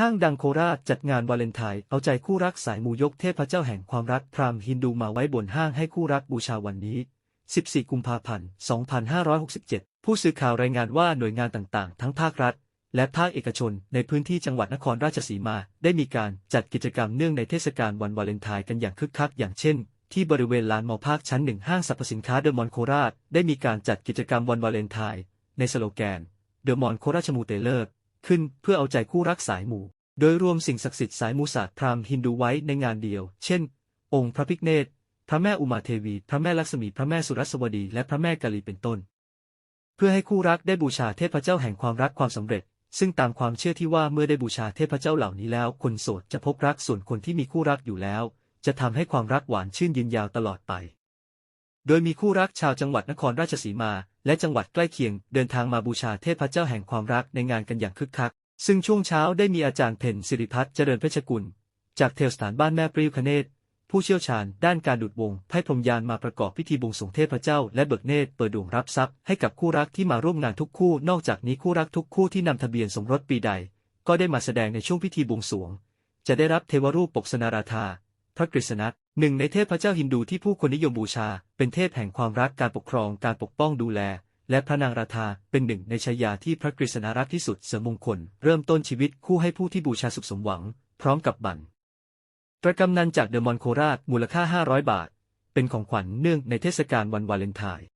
ห้างดังโคราชจัดงานวาเลนไทน์เอาใจคู่รักสายมูยกเทพเจ้าแห่งความรักพราหมณ์ฮินดูมาไว้บนห้างให้คู่รักบูชาวันนี้ 14 กุมภาพันธ์ 2567 ผู้สื่อข่าวรายงานว่าหน่วยงานต่างๆ ทั้งภาครัฐ และภาคเอกชนในพื้นที่จังหวัดนครราชสีมา ได้มีการจัดกิจกรรมเนื่องในเทศกาลวันวาเลนไทน์กันอย่างคึกคักอย่างเช่น ที่บริเวณลานมอภาคชั้นหนึ่งห้างสรรพสินค้าเดอะมอลล์โคราชได้มีการจัดกิจกรรมวันวาเลนไทน์ในสโลแกนเดอะมอลล์โคราชมูเตเลอร์ ขึ้นเพื่อเอาใจคู่รักสายมู โดยรวมสิ่งศักดิ์สิทธิ์สายมูศาสตร์พราหมณ์ฮินดูไว้ในงานเดียว เช่น องค์พระพิฆเนศ พระแม่อุมาเทวี พระแม่ลักษมี พระแม่สุรสวดี และพระแม่กาลีเป็นต้น เพื่อให้คู่รักได้บูชาเทพเจ้าแห่งความรักความสำเร็จ ซึ่งตามความเชื่อที่ว่าเมื่อได้บูชาเทพเจ้าเหล่านี้แล้ว คนโสดจะพบรักส่วนคนที่มีคู่รักอยู่แล้ว จะทำให้ความรักหวานชื่นยืนยาวตลอดไป โดยมีคู่รักชาวจังหวัดนครราชสีมา และจังหวัดใกล้เคียงเดินทางมาบูชาเทพเจ้าแห่งความรักในงานกันอย่างคึกคัก ซึ่งช่วงเช้าได้มีอาจารย์เพ็ญสิริพัฒน์เจริญเพชรกุล จากเทวสถานบ้านแม่ปริ้วคเนศผู้เชี่ยวชาญด้านการดูดวงไพ่พรมยานมาประกอบพิธีบวงสรวงเทพเจ้า และเบิกเนตรเปิดดวงรับทรัพย์ให้กับคู่รักที่มาร่วมงานทุกคู่ นอกจากนี้คู่รักทุกคู่ที่นำทะเบียนสมรสปีใด ก็ได้มาแสดงในช่วงพิธีบวงสรวง จะได้รับเทวรูปปกสนาราธาพระกฤษณัท หนึ่งในเทพเจ้าฮินดูที่ผู้คนนิยมบูชา เป็นเทพแห่งความรักการปกครองการปกป้องดูแล และพระนางราธาเป็นหนึ่งในชายาที่พระกฤษณารักที่สุดเสริมมงคล เริ่มต้นชีวิตคู่ให้ผู้ที่บูชาสุขสมหวัง พร้อมกับบันประกำนันจากเดอะมอนโคราชมูลค่า 500 บาท เป็นของขวัญเนื่องในเทศกาลวันวาเลนไทน์